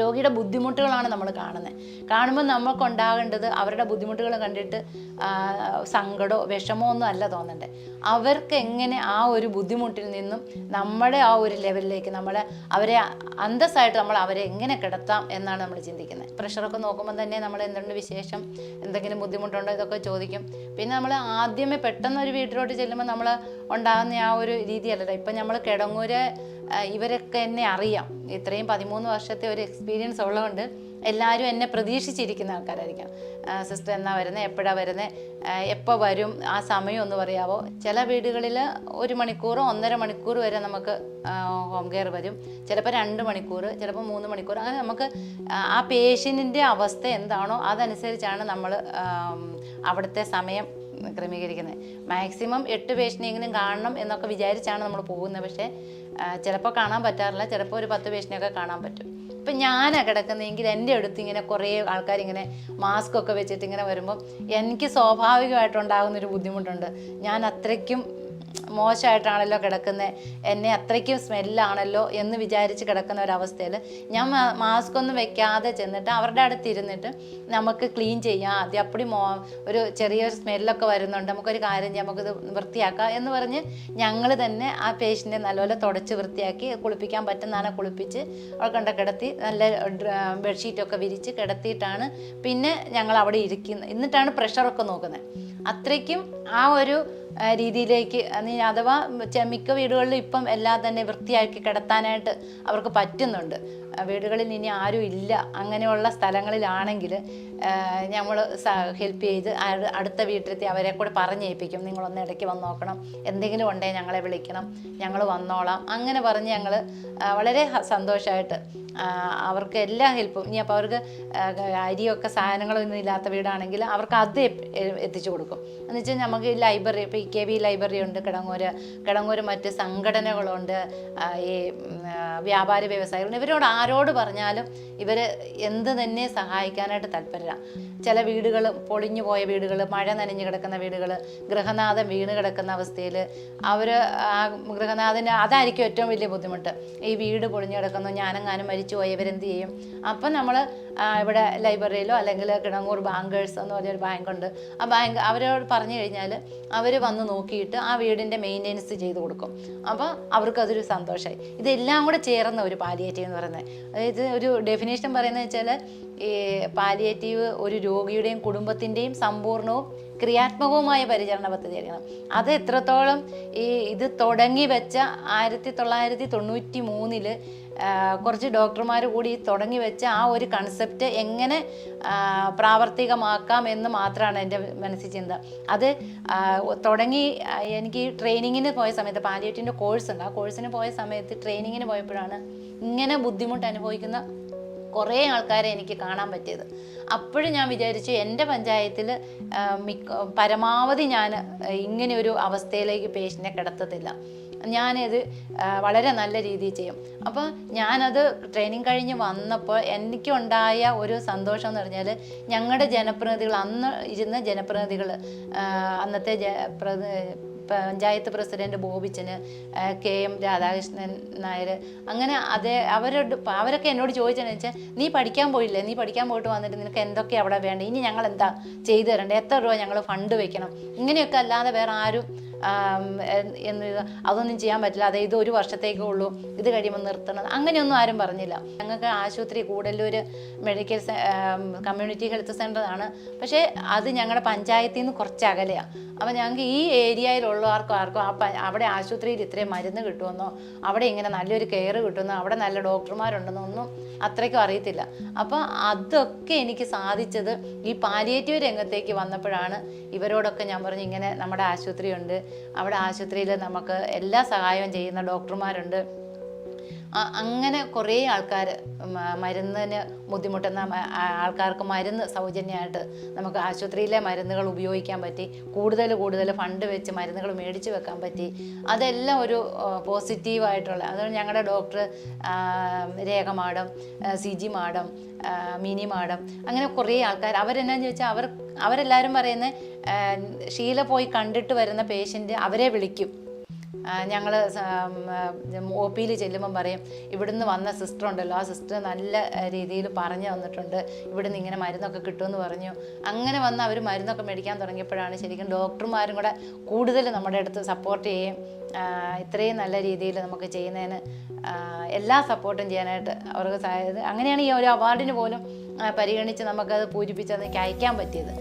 രോഗിയുടെ ബുദ്ധിമുട്ടുകളാണ് നമ്മൾ കാണുന്നത് കാണുമ്പോൾ നമുക്കുണ്ടാകേണ്ടത് അവരുടെ ബുദ്ധിമുട്ടുകൾ കണ്ടിട്ട് സങ്കടമോ വിഷമോ ഒന്നും അല്ല തോന്നണ്ടേ. അവർക്ക് എങ്ങനെ ആ ഒരു ബുദ്ധിമുട്ടിൽ നിന്നും നമ്മുടെ ആ ഒരു ലെവലിലേക്ക് നമ്മളെ അവരെ അന്തസ്സായിട്ട് നമ്മൾ അവരെ എങ്ങനെ കിടത്താം എന്നാണ് നമ്മൾ ചിന്തിക്കുന്നത് പ്രഷറൊക്കെ നോക്കുമ്പോൾ തന്നെ നമ്മൾ എന്തുണ്ട് വിശേഷം? എന്തെങ്കിലും ബുദ്ധിമുട്ടുണ്ടോ? ഇതൊക്കെ ചോദിക്കും. പിന്നെ നമ്മൾ ആദ്യമേ പെട്ടെന്ന് ഒരു വീട്ടിലോട്ട് ചെല്ലുമ്പോൾ നമ്മൾ ഉണ്ടാകുന്ന ആ ഒരു രീതിയല്ലല്ലോ. ഇപ്പം നമ്മൾ കിടങ്ങൂര് ഇവരൊക്കെ എന്നെ അറിയാം. ഇത്രയും പതിമൂന്ന് വർഷത്തെ ഒരു എക്സ്പീരിയൻസ് ഉള്ളതുകൊണ്ട് എല്ലാവരും എന്നെ പ്രതീക്ഷിച്ചിരിക്കുന്ന ആൾക്കാരായിരിക്കാം. സിസ്റ്റർ എന്നാ വരുന്നത് എപ്പോഴാണ് വരുന്നത് എപ്പോൾ വരും ആ സമയം ഒന്ന് പറയാവോ? ചില വീടുകളിൽ ഒരു മണിക്കൂറോ ഒന്നര മണിക്കൂർ വരെ നമുക്ക് ഹോം കെയർ വരും. ചിലപ്പോൾ രണ്ട് മണിക്കൂർ ചിലപ്പോൾ മൂന്ന് മണിക്കൂർ അങ്ങനെ നമുക്ക് ആ, ആ പേഷ്യന്റിന്റെ അവസ്ഥ എന്താണോ അതനുസരിച്ചാണ് നമ്മൾ അവിടുത്തെ സമയം ക്രമീകരിക്കുന്നത്. മാക്സിമം എട്ട് പേഷ്യനെങ്കിലും കാണണം എന്നൊക്കെ വിചാരിച്ചാണ് നമ്മൾ പോകുന്നത്. പക്ഷേ ചിലപ്പോൾ കാണാൻ പറ്റാറില്ല. ചിലപ്പോൾ ഒരു പത്ത് പേഷ്യനെയൊക്കെ കാണാൻ പറ്റും. ഇപ്പം ഞാനാണ് കിടക്കുന്നതെങ്കിൽ എന്റെ അടുത്ത് ഇങ്ങനെ കുറേ ആൾക്കാർ ഇങ്ങനെ മാസ്ക് ഒക്കെ വെച്ചിട്ട് ഇങ്ങനെ വരുമ്പം എനിക്ക് സ്വാഭാവികമായിട്ടുണ്ടാകുന്ന ഒരു ബുദ്ധിമുട്ടുണ്ട്. ഞാൻ അത്രയ്ക്കും മോശമായിട്ടാണല്ലോ കിടക്കുന്നത് എന്നെ അത്രയ്ക്കും സ്മെല്ലാണല്ലോ എന്ന് വിചാരിച്ച് കിടക്കുന്ന ഒരവസ്ഥയിൽ ഞാൻ മാസ്ക് ഒന്നും വെക്കാതെ ചെന്നിട്ട് അവരുടെ അടുത്ത് ഇരുന്നിട്ട് നമുക്ക് ക്ലീൻ ചെയ്യാം. അത് അപ്പടി മോ ഒരു ചെറിയൊരു സ്മെല്ലൊക്കെ വരുന്നുണ്ട്. നമുക്കൊരു കാര്യം ചെയ്യാം. നമുക്കിത് വൃത്തിയാക്കാം എന്ന് പറഞ്ഞ് ഞങ്ങൾ തന്നെ ആ പേഷ്യന്റെ നല്ലപോലെ തുടച്ച് വൃത്തിയാക്കി കുളിപ്പിക്കാൻ പറ്റുന്നതാണ് കുളിപ്പിച്ച് അവൾ കണ്ട കിടത്തി നല്ല ബെഡ്ഷീറ്റൊക്കെ വിരിച്ച് കിടത്തിയിട്ടാണ് പിന്നെ ഞങ്ങൾ അവിടെ ഇരിക്കുന്നത് എന്നിട്ടാണ് പ്രഷറൊക്കെ നോക്കുന്നത്. അത്രയ്ക്കും ആ ഒരു രീതിയിലേക്ക് അഥവാ മിക്ക വീടുകളിലും ഇപ്പം എല്ലാം തന്നെ വൃത്തിയാക്കി കിടത്താനായിട്ട് അവർക്ക് പറ്റുന്നുണ്ട്. വീടുകളിൽ ഇനി ആരും ഇല്ല അങ്ങനെയുള്ള സ്ഥലങ്ങളിലാണെങ്കിൽ നമ്മൾ ഹെൽപ്പ് ചെയ്ത് ആ- അടുത്ത വീട്ടിലെത്തി അവരെ കൂടെ പറഞ്ഞേൽപ്പിക്കും നിങ്ങളൊന്ന് ഇടയ്ക്ക് വന്ന് നോക്കണം. എന്തെങ്കിലും ഉണ്ടേ ഞങ്ങളെ വിളിക്കണം. ഞങ്ങൾ വന്നോളാം. അങ്ങനെ പറഞ്ഞ് ഞങ്ങൾ വളരെ സന്തോഷമായിട്ട് അവർക്ക് എല്ലാ ഹെൽപ്പും ഇനി അപ്പോൾ അവർക്ക് ആ, അരിയൊക്കെ സാധനങ്ങളൊന്നും ഇല്ലാത്ത വീടാണെങ്കിൽ അവർക്ക് അത് എത്തിച്ചു കൊടുക്കും. എന്ന് വെച്ചാൽ നമുക്ക് ഈ ലൈബ്രറി ഇപ്പോൾ ഇ കെ വി ലൈബ്രറി ഉണ്ട് കിടങ്ങൂര് കിടങ്ങൂര് മറ്റ് സംഘടനകളുണ്ട് ഈ ആ, വ്യാപാര വ്യവസായികളുണ്ട്. ഇവരോട് ആരോട് പറഞ്ഞാലും ഇവർ എന്ത് തന്നെ സഹായിക്കാനായിട്ട് തൽപ്പരരാണ് ചില വീടുകൾ പൊളിഞ്ഞു പോയ വീടുകൾ മഴ നനഞ്ഞു കിടക്കുന്ന വീടുകൾ ഗൃഹനാഥൻ വീണ് കിടക്കുന്ന അവസ്ഥയിൽ അവർ ആ ഗൃഹനാഥന്റെ അതായിരിക്കും ഏറ്റവും വലിയ ബുദ്ധിമുട്ട്. ഈ വീട് പൊളിഞ്ഞു കിടക്കുന്നു ഞാനെങ്ങാനും മരിച്ചു പോയി ഇവരെന്ത് ചെയ്യും? അപ്പം നമ്മൾ ഇവിടെ ലൈബ്രറിയിലോ അല്ലെങ്കിൽ കിടങ്ങൂർ ബാങ്കേഴ്സ് എന്ന് പറഞ്ഞൊരു ബാങ്കുണ്ട് ആ ബാങ്ക് അവരോട് പറഞ്ഞു കഴിഞ്ഞാൽ അവർ വന്ന് നോക്കിയിട്ട് ആ വീടിന്റെ മെയിന്റെനൻസ് ചെയ്ത് കൊടുക്കും. അപ്പോൾ അവർക്കതൊരു സന്തോഷമായി ഇതെല്ലാം കൂടെ ചേർന്ന ഒരു പാലിയേറ്റീവ് എന്ന് പറയുന്നത്. അതായത് ഒരു ഡെഫിനേഷൻ പറയുന്നത് വെച്ചാൽ ഈ പാലിയേറ്റീവ് ഒരു രോഗിയുടെയും കുടുംബത്തിന്റെയും സമ്പൂർണവും ക്രിയാത്മകവുമായ പരിചരണ പദ്ധതി ആയിരിക്കണം അത് എത്രത്തോളം ഈ ഇത് തുടങ്ങി വെച്ച ആയിരത്തി തൊള്ളായിരത്തി തൊണ്ണൂറ്റി മൂന്നിൽ കുറച്ച് ഡോക്ടർമാർ കൂടി തുടങ്ങി വെച്ച ആ ഒരു കൺസെപ്റ്റ് എങ്ങനെ പ്രാവർത്തികമാക്കാം എന്ന് മാത്രമാണ് എന്റെ മനസ്സിൽ ചിന്ത. അത് തുടങ്ങി എനിക്ക് ട്രെയിനിങ്ങിന് പോയ സമയത്ത് പാലിയേറ്റിന്റെ കോഴ്സ് ഉണ്ട്. ആ കോഴ്സിന് പോയ സമയത്ത് ട്രെയിനിങ്ങിന് പോയപ്പോഴാണ് ഇങ്ങനെ ബുദ്ധിമുട്ട് അനുഭവിക്കുന്ന കുറേ ആൾക്കാരെ എനിക്ക് കാണാൻ പറ്റിയത്. അപ്പോഴും ഞാൻ വിചാരിച്ചു എന്റെ പഞ്ചായത്തിൽ മിക്ക പരമാവധി ഞാൻ ഇങ്ങനെ ഒരു അവസ്ഥയിലേക്ക് പേഷ്യനെ കിടത്തത്തില്ല. ഞാനിത് വളരെ നല്ല രീതിയിൽ ചെയ്യും. അപ്പോൾ ഞാനത് ട്രെയിനിങ് കഴിഞ്ഞ് വന്നപ്പോൾ എനിക്കുണ്ടായ ഒരു സന്തോഷം എന്ന് പറഞ്ഞാൽ ഞങ്ങളുടെ ജനപ്രതിനിധികൾ അന്ന് ഇരുന്ന ജനപ്രതിനിധികൾ അന്നത്തെ ജ പഞ്ചായത്ത് പ്രസിഡന്റ് ബോബിച്ചന് കെ എം രാധാകൃഷ്ണൻ നായർ അങ്ങനെ അതേ അവരോട് അവരൊക്കെ എന്നോട് ചോദിച്ചതെന്ന് വെച്ചാൽ നീ പഠിക്കാൻ പോയില്ലേ? നീ പഠിക്കാൻ പോയിട്ട് വന്നിട്ട് നിനക്ക് എന്തൊക്കെ അവിടെ വേണ്ടത് ഇനി ഞങ്ങൾ എന്താ ചെയ്തു തരണ്ടേ? എത്ര രൂപ ഞങ്ങൾ ഫണ്ട് വെക്കണം? ഇങ്ങനെയൊക്കെ അല്ലാതെ വേറെ ആരും എന്ന് അതൊന്നും ചെയ്യാൻ പറ്റില്ല. അതായത് ഒരു വർഷത്തേക്കേ ഉള്ളൂ. ഇത് കഴിയുമ്പോൾ നിർത്തണം. അങ്ങനെയൊന്നും ആരും പറഞ്ഞില്ല. ഞങ്ങൾക്ക് ആശുപത്രി Koodalloor medical community health centre ആണ്. പക്ഷേ അത് ഞങ്ങളുടെ പഞ്ചായത്തിൽ നിന്ന് കുറച്ച് അകലെയാണ് അപ്പോൾ ഞങ്ങൾക്ക് ഈ ഏരിയയിലുള്ളവർക്കും ആർക്കും ആ അവിടെ ആശുപത്രിയിൽ ഇത്രയും മരുന്ന് കിട്ടുമെന്നോ അവിടെ ഇങ്ങനെ നല്ലൊരു കെയർ കിട്ടുമെന്നോ അവിടെ നല്ല ഡോക്ടർമാരുണ്ടെന്നോ ഒന്നും അത്രയ്ക്കും അറിയത്തില്ല. അപ്പോൾ അതൊക്കെ എനിക്ക് സാധിച്ചത് ഈ പാലിയേറ്റീവ് രംഗത്തേക്ക് വന്നപ്പോഴാണ്. ഇവരോടൊക്കെ ഞാൻ പറഞ്ഞു ഇങ്ങനെ നമ്മുടെ ആശുപത്രിയുണ്ട്. അവിടെ ആശുപത്രിയിൽ നമുക്ക് എല്ലാ സഹായവും ചെയ്യുന്ന ഡോക്ടർമാരുണ്ട്. അങ്ങനെ കുറേ ആൾക്കാർ മരുന്നിന് ബുദ്ധിമുട്ടുന്ന ആൾക്കാർക്ക് മരുന്ന് സൗജന്യമായിട്ട് നമുക്ക് ആശുപത്രിയിലെ മരുന്നുകൾ ഉപയോഗിക്കാൻ പറ്റി കൂടുതൽ കൂടുതൽ ഫണ്ട് വെച്ച് മരുന്നുകൾ മേടിച്ച് വെക്കാൻ പറ്റി. അതെല്ലാം ഒരു പോസിറ്റീവായിട്ടുള്ള അതുകൊണ്ട് ഞങ്ങളുടെ doctor Rekha madam C G madam Mini madam അങ്ങനെ കുറേ ആൾക്കാർ അവരെന്നാന്ന് ചോദിച്ചാൽ അവർ അവരെല്ലാവരും പറയുന്നത് ഷീല പോയി കണ്ടിട്ട് വരുന്ന പേഷ്യന്റ് അവരെ വിളിക്കും. ഞങ്ങൾ ഒ പിയിൽ ചെല്ലുമ്പം പറയും ഇവിടുന്ന് വന്ന സിസ്റ്റർ ഉണ്ടല്ലോ ആ സിസ്റ്റർ നല്ല രീതിയിൽ പറഞ്ഞു തന്നിട്ടുണ്ട് ഇവിടുന്ന് ഇങ്ങനെ മരുന്നൊക്കെ കിട്ടുമെന്ന് പറഞ്ഞു. അങ്ങനെ വന്ന് അവർ മരുന്നൊക്കെ മേടിക്കാൻ തുടങ്ങിയപ്പോഴാണ് ശരിക്കും ഡോക്ടർമാരും കൂടെ കൂടുതൽ നമ്മുടെ അടുത്ത് സപ്പോർട്ട് ചെയ്യുകയും ആ, ഇത്രയും നല്ല രീതിയിൽ നമുക്ക് ചെയ്യുന്നതിന് എല്ലാ സപ്പോർട്ടും ചെയ്യാനായിട്ട് അവർക്ക് സഹായത് അങ്ങനെയാണ് ഈ ഒരു അവാർഡിന് പോലും പരിഗണിച്ച് നമുക്കത് പൂരിപ്പിച്ച് അതിലേക്ക് അയക്കാൻ പറ്റിയത്.